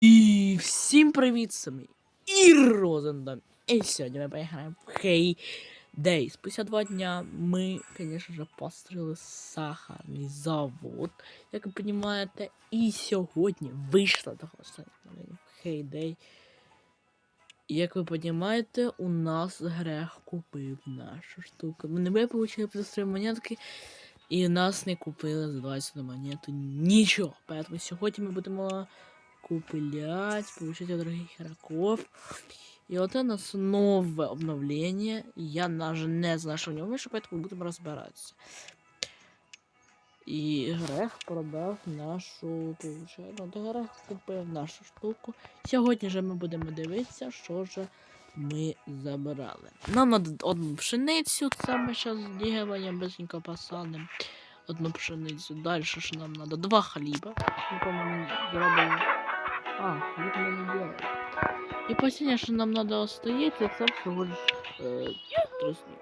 І всім привіт, самі і Розендом. І сьогодні ми поіграємо в Hey Day. Спустя два дня ми, звісно ж, построїли сахарний завод, як ви розумієте. І сьогодні вийшла в Hey Day. І як ви розумієте, у нас Грех купив нашу штуку. Ми не отримали плюс 3 монетки, і нас не купили за 20 монету нічого. Поэтому сьогодні ми будемо куплять, получить от других игроков. И вот это у нас новое обновление. Я даже не знаю, что в нем еще, поэтому будем разбираться. І Грех продав нашу, получаємо, ну, Грех купив нашу штуку. Сьогодні же ми будемо дивитися, що ж ми забирали. Нам треба одну пшеницю, це ми зараз дігаваємо, быстренько посадимо. Одну пшеницю. Далі що нам треба? Два хліба. Ми, по-моєму, зробимо. А, хліб ми не делаем. І последнее, що нам треба остається, це всього лиш е, тростник.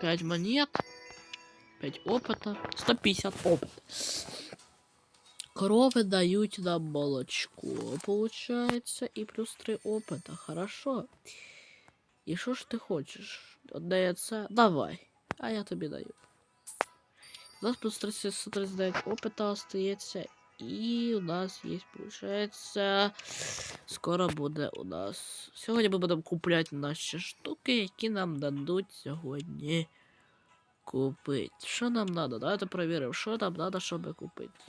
5 монет, 5 опыта, 150 опыта. Коровы дают нам молочко, получается, и плюс 3 опыта. Хорошо. И что ж ты хочешь? Отдается? Давай. А я тебе даю. У нас плюс 30, 139 опыта остается. И у нас есть, получается, скоро буде у нас. Сьогодні ми будемо купляти наші штуки, які нам дадуть сьогодні купити. Що нам треба? Давайте перевіримо, що нам треба, щоб купити.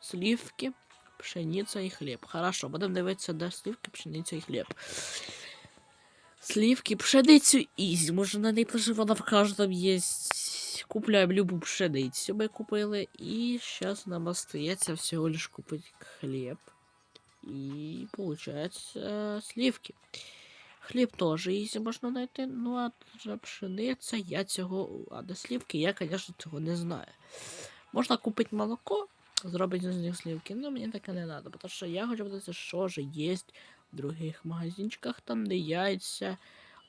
Сливки, пшениця і хліб. Хорошо, будемо дивитися, де сливки, пшениця і хліб. Сливки, пшеницю ізі. Може на ній вона в кожному є. Купляємо любу пшеницю ми купили. І зараз нам остається всього лиш купити хліб. І получается сливки. Хліб теж ізі можна знайти. Ну а вже пшениця, я цього. А де слівки, я, звісно, цього не знаю. Можна купити молоко, зробити з них слівки, але мені таке не треба, тому що я хочу подивитися, що ж є в других магазинчиках, там де яйця.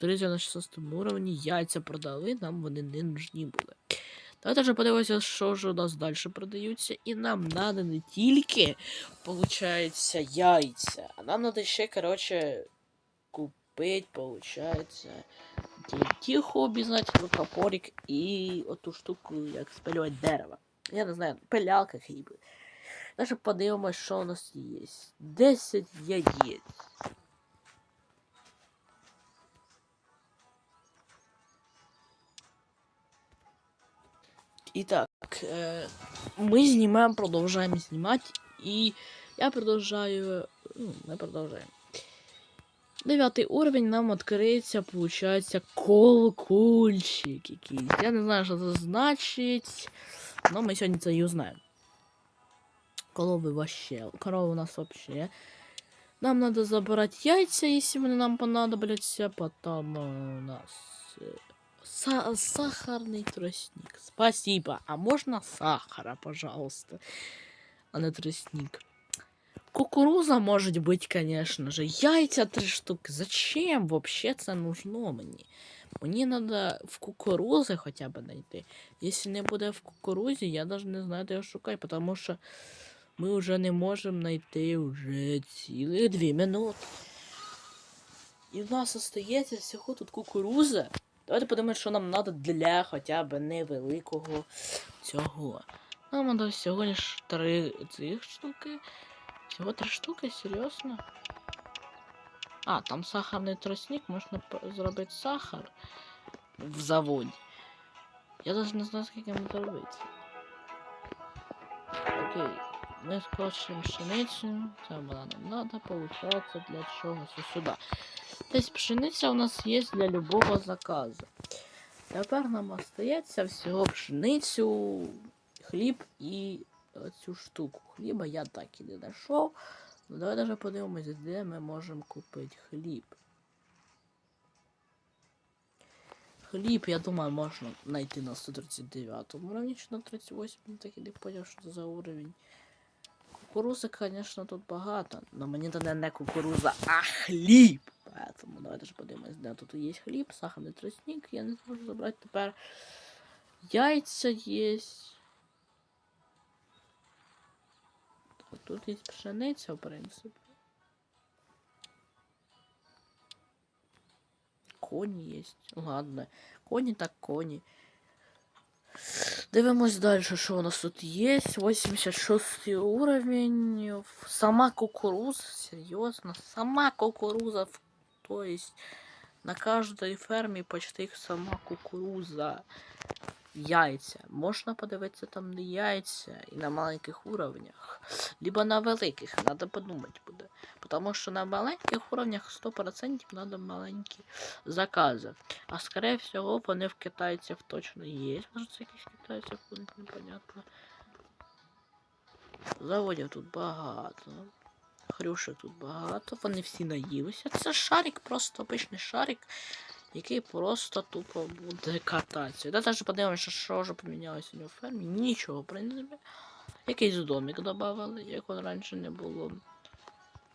Друзі, на 600 уровні яйця продали, нам вони не нужні були. Давайте вже подивимося, що ж у нас далі продаються. І нам треба не тільки, виходить, яйця, а нам треба ще, коротше, купити, виходить, ті хобі, знаєте, топорик і оту штуку, як спилювати дерево. Я не знаю, пилялка хіба. Даже подивимось, що у нас є. 10 яєць. Итак, э, мы снимаем, продолжаем снимать, и я продолжаю, ну, мы продолжаем. Дев'ятий уровень нам відкриється, получається, колокольчик якийсь. Я не знаю, що це значить. Но ми сьогодні це і узнаємо. Корови вообще. Корови у нас вообще. Нам надо забрать яйца, если они нам понадобятся. Потом э, у нас э, са сахарный тростник. Спасибо. А можно сахара, пожалуйста? А не тростник. Кукуруза может быть, конечно же. Яйця три штуки. Зачем вообще це нужно мені? Мені треба в кукурузи хоча б знайти. Якщо не буде в кукурузі, я навіть не знаю, де його шукати, тому що ми вже не можемо знайти вже цілих дві минути. І в нас остається всього тут кукуруза. Давайте подумаємо, що нам треба для хоча б невеликого цього. Нам треба всього лиш три цих штуки. Всього три штуки, серйозно? А, там сахарний тростник, можна зробити сахар в заводі. Я навіть не знаю, скільки мені робити. Окей, ми скочимо пшеницю, це вона нам треба, получається для чогось сюди. Тобто пшениця у нас є для любого заказу. Тепер нам остається всього пшеницю, хліб і цю штуку. Хліба я так і не знайшов. Ну давай даже подивимося, де ми можемо купити хліб. Хліб, я думаю, можна знайти на 139 уровні чи на 38 так і не поняв, що це за уровень. Кукурузи, звісно, тут багато, але мені тоді не кукуруза, а хліб. Поэтому давайте ж подивимось, де тут є хліб, сахарний тростник, я не зможу забрати тепер. Яйця є. Тут є пшениця, в принципі. Коні є. Ладно. Коні так коні. Дивимось далі, що у нас тут є. 86 уровень. Сама кукуруза. Серйозно? Сама кукуруза. в- То есть на кожній фермі почти сама кукуруза. Яйця. Можна подивитися там на яйця і на маленьких уровнях. Либо на великих, треба подумати буде. Тому що на маленьких уровнях 100% треба маленькі закази. А скорее всього, вони в китайців точно є. Може, це якісь китайців будуть непонятно. Заводів тут багато. Хрюшек тут багато. Вони всі наїлися. Це шарик, просто обичний шарик, який просто тупо буде кататися. Да, навіть подивимося, що вже помінялося у нього в фермі. Нічого, в принципі. Якийсь домик додавали, якого раніше не було.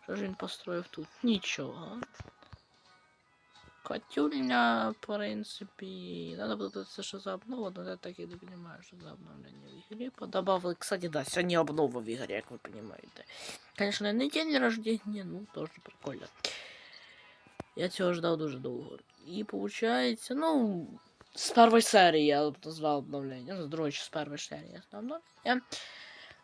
Що ж він построїв тут? Нічого. Котюльня, в принципі. Надо буде це що за обнову, але я так і не розумію, що за обновлення в ігрі. Подобавили, кстати, да, сьогодні обнова в ігрі, як ви розумієте. Конечно, не день рождения, ну, тоже прикольно. Я цього ждав дуже довго. І получається, ну, з першої серії я назвав обновлення. Ну, з другої чи з першої серії я назвав обновлення.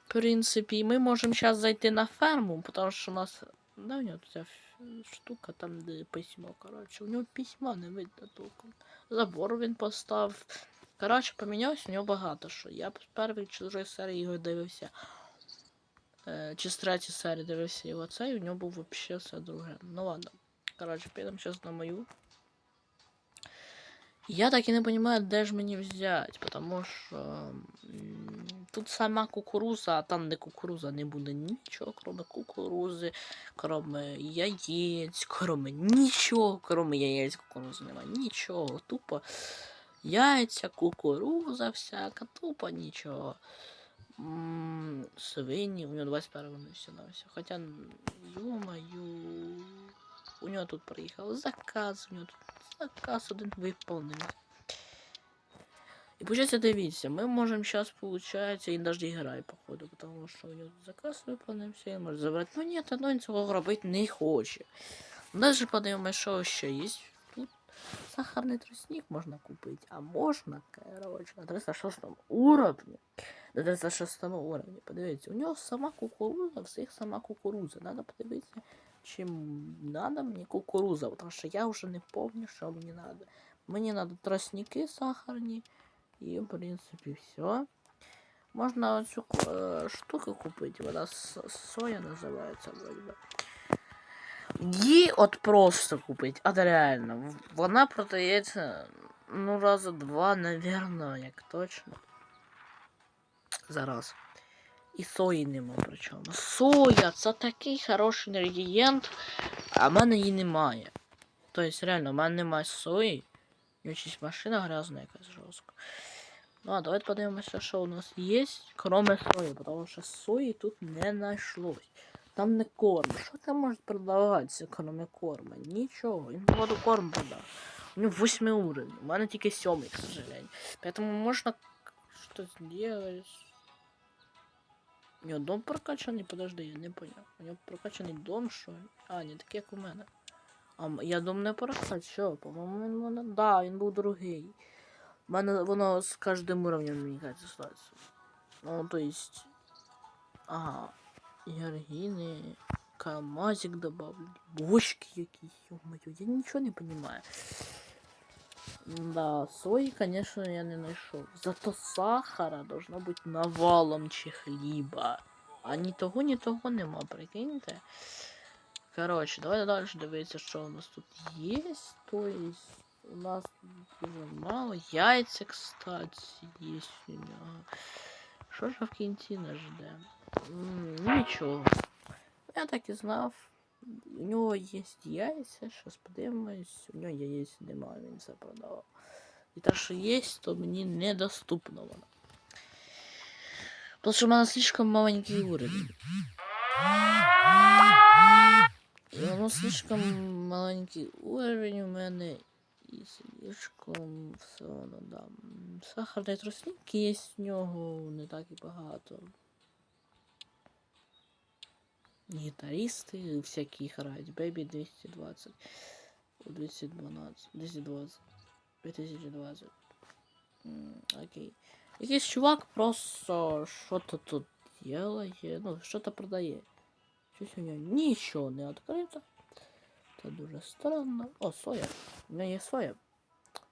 В принципі, ми можемо зараз зайти на ферму, тому що у нас. Да, у нього ця ф- штука там, де письмо, коротше. У нього письма не видно толком. Забор він поставив. Коротше, помінялось у нього багато що. Я з першої чи другої серії його дивився. Е, чи з третьої серії дивився його це, і у нього був взагалі все друге. Ну ладно. Коротше, підемо зараз на мою. Я так і не розумію, де ж мені взяти, тому що тут сама кукуруза, а там, де кукуруза, не буде нічого, кроме кукурузи, кроме яєць, кроме нічого, кроме яєць кукурузи немає. Нічого. Тупо яйця, кукуруза всяка, тупо нічого. М, Свині, у нього 21 не все на все. Хоча, ё-моё, у нього тут приїхав заказ, у нього тут заказ один виповнений. І получается, дивіться, ми можемо зараз, получается, він навіть грає, походу, тому що нього заказ виповнився, він може забрати. Ні, ну він цього робити не хоче. Далі подивимося, що ще є. Тут сахарний тростник можна купити, а можна, короче, на 306 уровні. На 306 уровні, подивіться, у нього сама кукуруза, всіх сама кукуруза. Надо подивитися, чи надо мені кукуруза, тому що я вже не пам'ятаю, що мені надо. Мені надо тростники сахарні, і, в принципі, все. Можна оцю е, штуку купити, вона соя називається, вроді би. Її от просто купить, а реально. Вона продається, ну, раза два, навірно, як точно. Зараз. І сої нема причому. Соя це такий хороший інгредієнт, а в мене її немає. Тобто, реально, в мене немає сої. У машина грязна якась жорстка. Ну, а давайте подивимося, що у нас є, кроме сої, тому що сої тут не знайшлось. Там не корм. Що там може продаватися, кроме корма? Нічого. Він воду корм продав. У нього 8 уровень. У мене тільки 7, к сожалению. Поэтому можна что сделать. У нього дом прокачаний, подожди, я не понял. У нього прокачаний дом, що? А, не такий, як у мене. А я дом не прокачав, по-моєму, він мене. Да, він був другий. У мене воно з кожним уровнем, мені кажется, ставиться. Ну, то есть. Ага. Яргины, камазик добавлю, бочки якісь, ё-моё, я нічого не понимаю. Да, сои, конечно, я не знайшов. Зато сахара должно бути навалом чи хліба. А ні того, ні того нема, прикиньте. Коротше, давайте далі дивитися, що у нас тут є. То есть у нас дуже мало. Яйця, кстати, є у нього. Що ж в кінці нас жде? Я так і знав. У нього є яйця, щас подивимось. У нього яєць немає, він це продавав. І те, що є, то мені недоступно воно. Тому що в мене слишком маленький уровень. І воно слишком маленький уровень у мене. І слишком все одно, да. М, Сахарний тростник є в нього не так і багато. гітаристи всякі грають. Baby 220. 212. 220. 2020. М, Окей. Якийсь чувак просто що-то тут делає, ну, що-то продає. Щось у нього нічого не відкрито. Це дуже странно. О, соя. У мене є соя.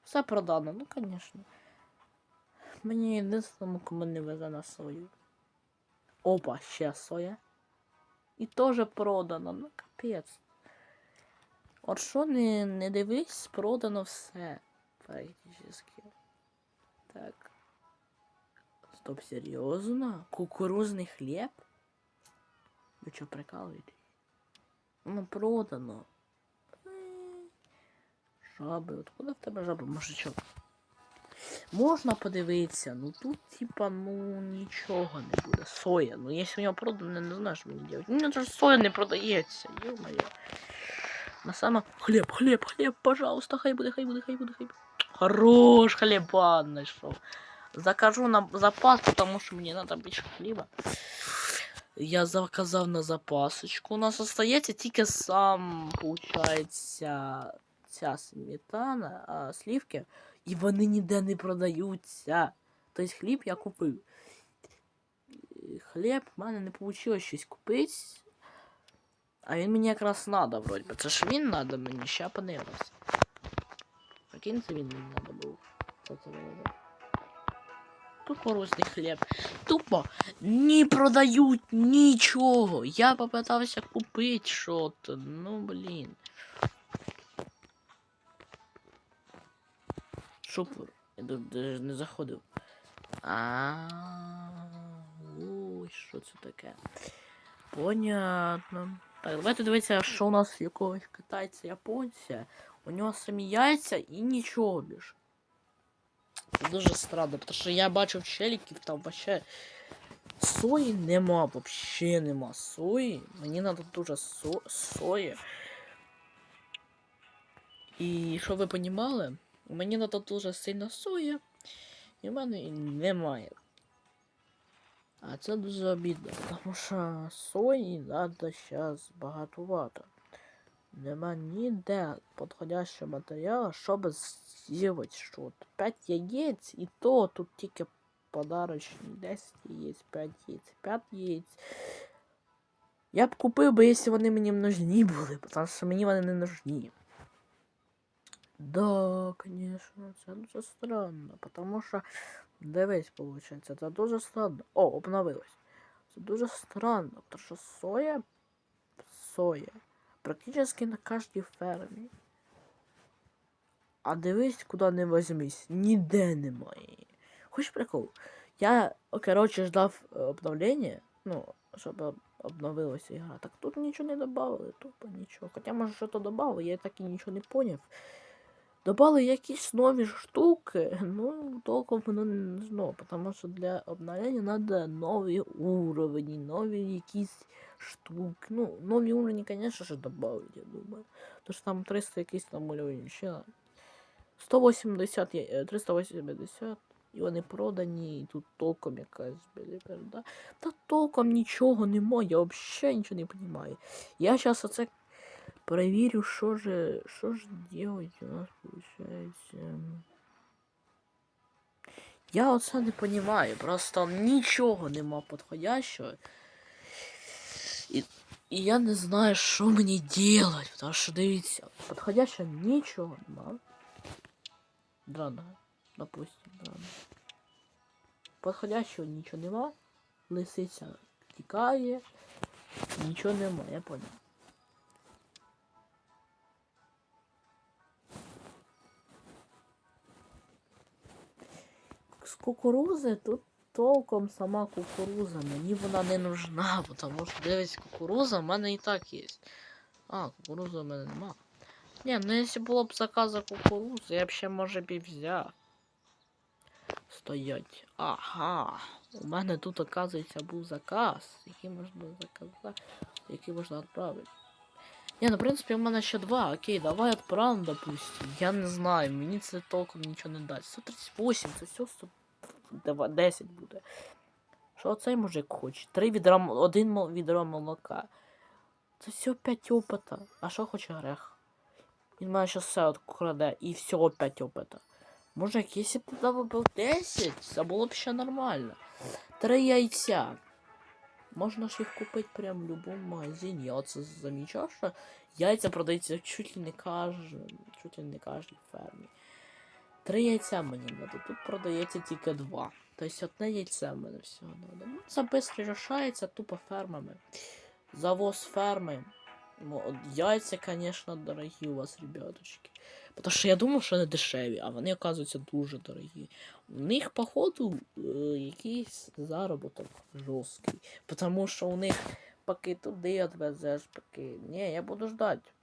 Все продано, ну, звісно. Мені єдинственному, кому не везе на. Опа, ще соя. І теж продано, ну капець. От що не, не дивись, продано все. Практически. Так. Стоп, серйозно? Кукурузний хліб? Ви що, прикалуєтесь? Ну, продано. Жаби, откуда в тебе жаби, мужичок? Можна подивитися, ну тут, типа, ну нічого не буде. Соя. Ну, якщо у нього продано, не знаю, що мені робити. У мене ж соя не продається, ё-моё. На саме хліб, хліб, хліб, пожалуйста, хай буде, хай буде, хай буде, хай буде. Хорош, хліба знайшов. Закажу на запас, потому що мені треба більше хліба. Я заказав на запасочку. У нас остається тільки сам, получається, ця сметана, а слівки, і вони ніде не продаються. Тобто хліб я купив. Хліб в мене не вийшло щось купити. А він мені якраз надо, вроді. Це ж він надо мені, ще подивимось. Це він мені надо був. Що це було? Кукурузний хліб. Тупо не продають нічого. Я попитався купити щось. Ну блін. Шупур. Я тут даже не заходив. А. Ой, що це таке? Понятно. Так, давайте дивитися, що у нас якогось китайця японця. У нього самі яйця і нічого більше. Це дуже странно, тому що я бачив челіків, там вообще сої нема, вообще нема сої. Мені треба дуже со сої. І щоб ви понімали, мені треба дуже сильно соя, і в мене і немає. А це дуже обідно, тому що сої треба зараз багатувато. Нема ніде підходящого матеріалу, щоб зробити щось. 5 яєць, і то тут тільки подарочні 10 яєць, 5 яєць, 5 яєць. Я б купив би, якщо вони мені нужні були, тому що мені вони не нужні. Да, конечно, це дуже странно, потому що дивись, получается, це дуже странно. О, обновилось. Це дуже странно, тому що соя, соя, практически на кожній фермі. А дивись, куди не возьмись, ніде немає. її. Хоч прикол? Я, короче, ждав е, обновлення, ну, щоб об- обновилася ігра. Так тут нічого не додавали, тупо нічого. Хоча, може, що то додали, я так і нічого не поняв. Добавили якісь нові штуки, ну, толком воно не знову, тому що для обновлення треба нові уровні, нові якісь штуки. Ну, нові уровні, звісно ж, добавить, я думаю. Тож там 300 якісь там уровень ще. 180, е, 380, і вони продані, і тут толком якась беліберда. Та толком нічого немає, я взагалі нічого не розумію. Я зараз оце Проверю, что же, что же делать у нас получается. Я оце не понимаю, просто нічого нема підходящого. І, і я не знаю, що мені делать, потому що дивіться, підходящого нічого нема. Драна, допустим, драна. Підходящого нічого нема. Лисиця тікає, нічого нема, я понял. З кукурузи тут толком сама кукуруза. Мені вона не нужна, тому що дивись, кукуруза в мене і так є. А, кукуруза в мене нема. Ні, ну якщо було б заказа кукурузу, я б ще може б і взяв. Стоять. Ага. У мене тут, оказується, був заказ, який можна заказати, який можна відправити. Ні, ну в принципі, у мене ще два. Окей, давай відправимо, допустим. Я не знаю, мені це толком нічого не дасть. 138, це все 110 буде. Що цей мужик хоче? Три відра, один відро молока. Це все 5 опита. А що хоче грех? Він мене щас все краде і все опять опита. Може, якщо б ти дав був 10, це було б ще нормально. Три яйця. Можна ж їх купити прямо в будь-якому магазині. Я оце замічав, що яйця продаються чуть ли не кожен, чуть ли не кожній фермі. Три яйця мені треба. Тут продається тільки два. Тобто одне яйце в мене всього треба. Ну, це швидко рішається тупо фермами. Завоз ферми. Ну, яйця, звісно, дорогі у вас, ребяточки. Тому що я думав, що вони дешеві, а вони, оказуються, дуже дорогі. У них, походу, е, якийсь заробіток жорсткий. Тому що у них поки туди відвезеш, поки. Ні, я буду ждать.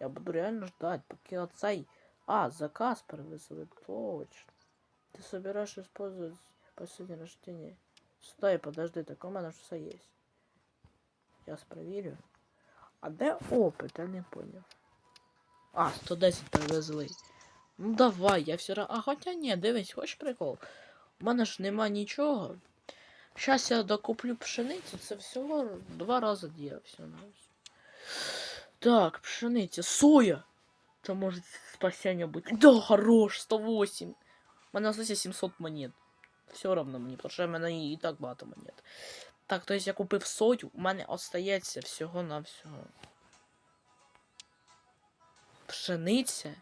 Я буду реально ждать, поки оцей. А, заказ перевезли, точно. Ты собираешь использовать последнее рождение? Стой, подожди, так у мене ж все є. Сейчас проверю. А де опит? Я не понял. А, 110 перевезли. Ну давай, я все равно. А хоча ні, дивись, хочеш прикол? У мене ж нема нічого. Щас я докуплю пшеницю, це всього два рази діє все на Так, пшениця. Соя! Це може спасення бути. Да, хорош, 108. У мене залишилося 700 монет. Все равно мені, тому що в мене і так багато монет. Так, то есть я купив сою, у мене остається всього на всього. Пшениця.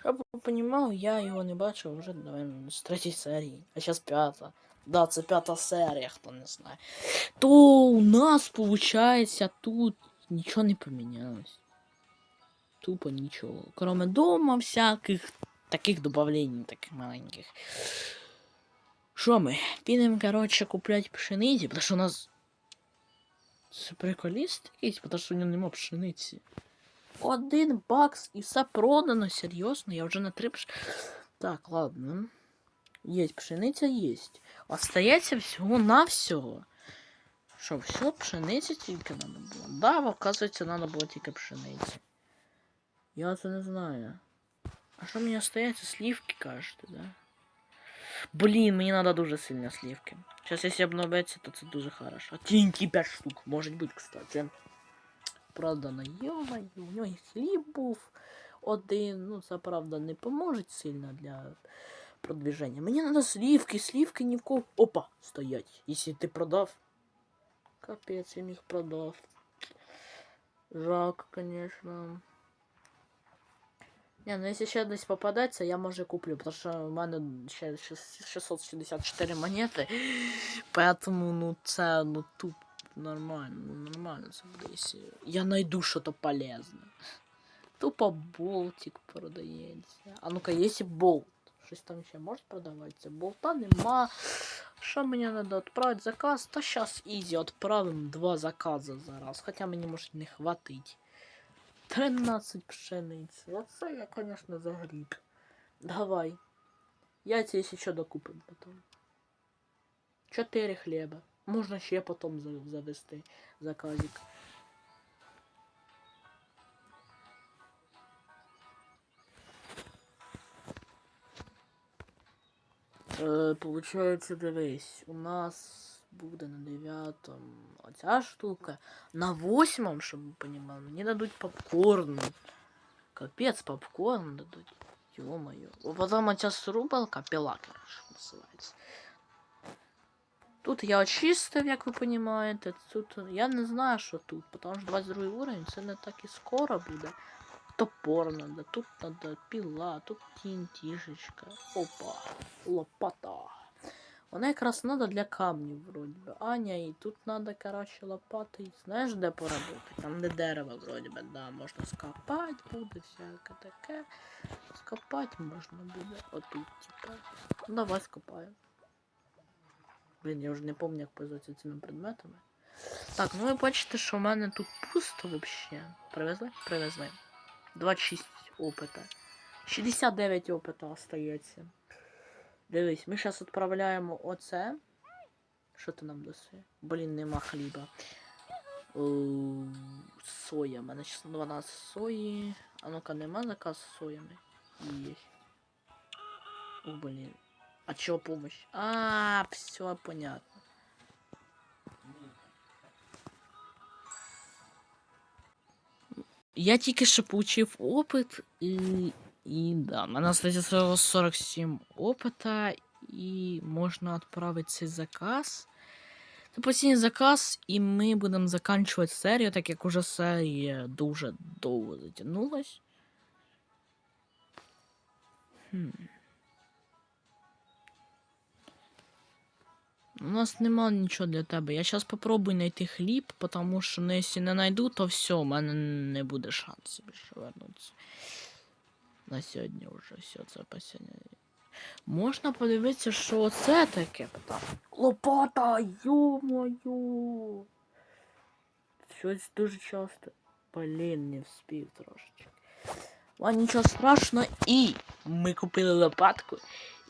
Щоб ви понімали, я його не бачив вже, наверное, з третьої серії. А зараз п'ята. Да, це п'ята серія, хто не знає. То у нас, получается, тут нічого не помінялось. Тупо нічого. Кроме дома всяких таких добавлений, таких маленьких. Що ми? Підемо, коротше, куплять пшениці, тому що у нас. Це приколіст якийсь, тому що у нього нема пшениці. Один бакс і все продано, серйозно, я вже на три пш... Так, ладно. Есть пшениця, есть. Остається всього на всього. Що, все, пшениці тільки надо було. Да, оказується, надо було тільки пшениці. Я це не знаю. А що мені остається? Сливки, кажете, да? Блін, мені надо дуже сильно сливки. Сейчас, якщо обновиться, то це дуже хорошо. Тінькі 5 штук, може бути, кстати. Правда, на йомаю, у нього і хліб був один. Ну, це правда не поможе сильно для продвижения. Мені надо сливки, сливки ні в кого. Опа, стоять. Якщо ти продав. Капець, я їх продав. Жалко, конечно. Не, ну если ще десь попадеться, я може куплю, потому що в мене ще 664 монети. Поэтому, ну, це, ну, туп, нормально, ну, нормально це я найду щось полезне. Тупо болтик продається. А ну-ка, якщо болт. Щось там ще може продаватися. Болта нема. Що мені треба відправити заказ? Та зараз ізі відправимо два закази зараз. Хоча мені може не хватить. 13 пшениць. Оце я, конечно, загріб. Давай. Яйця, якщо що, докупимо потім. 4 хліба. Можна ще потім завести заказик. Е, получається, дивись, у нас буде на дев'ятому оця штука. На восьмом, щоб ви понімали, мені дадуть попкорн. Капець, попкорн дадуть. Ё-моё. Потом оця срубалка, пила, короче, називається. Тут я очистив, як ви розумієте. Тут я не знаю, що тут, тому що 22 уровень це не так і скоро буде. Топор надо, тут надо пила, тут тінтішечка. Опа, лопата. Вона якраз надо для камнів, вроді би. Аня, і тут надо, короче, лопати. Знаєш, де поработати? Там де дерево, вроді би, да, можна скопати буде, всяке таке. Скопати можна буде. Отут, типа. Ну, давай скопаємо. Блін, я вже не пам'ятаю, як пользуватися цими предметами. Так, ну ви бачите, що в мене тут пусто взагалі. Привезли? Привезли. 26 опита. 69 опита остається. Дивись, ми зараз відправляємо оце. Що ти нам даси? Блін, нема хліба. О, соя. У мене зараз 12 сої. А ну-ка, нема заказ з соями? Є. О, блін. А чого помощь? А, все понятно. Я тільки що получив опит, і, і да, мене остається всього 47 опита, і можна відправити цей заказ. Це постійний заказ, і ми будемо закінчувати серію, так як уже серія дуже довго затягнулась. Хм. У нас нема нічого для тебе. Я зараз попробую знайти хліб, тому що ну, якщо не знайду, то все, у мене не буде шансу більше вернутися. На сьогодні вже все, це посіння. Можна подивитися, що це таке. Лопата, ё-моё. Щось дуже часто. Блін, не вспів трошечки. А нічого страшного. І ми купили лопатку.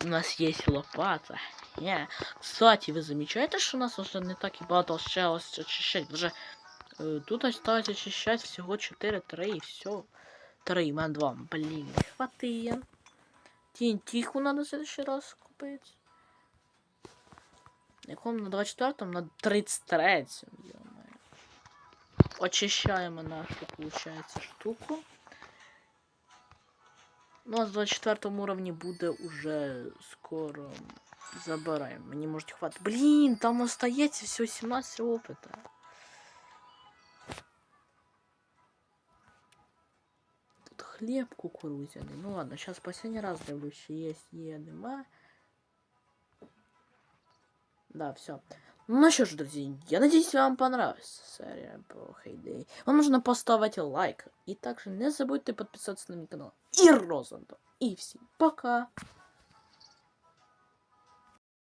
У нас є лопата. Yeah. Кстати, ви замічаєте, що у нас вже не так і багато очищать. Вже е, тут осталось очищать всього 4, 3 і все. 3, у мене 2. Блін, не хватає. Тінтіху надо в следующий раз купити. На якому на 24 на 33 -мо. Очищаємо нашу, получается, штуку. Ну, а на 24 уровні буде уже скоро. Забираємо. Мені може хватить. Блін, там остається всього 17 опита. Тут хліб кукурузяний. Ну ладно, сейчас последний раз дивлюсь, чи є, є, нема. Да, все. Ну что ж, друзья, я надеюсь, вам понравилась серия по Хейдей. Вам нужно поставить лайк. И также не забудьте подписаться на мой канал. И Розанто. И всем пока.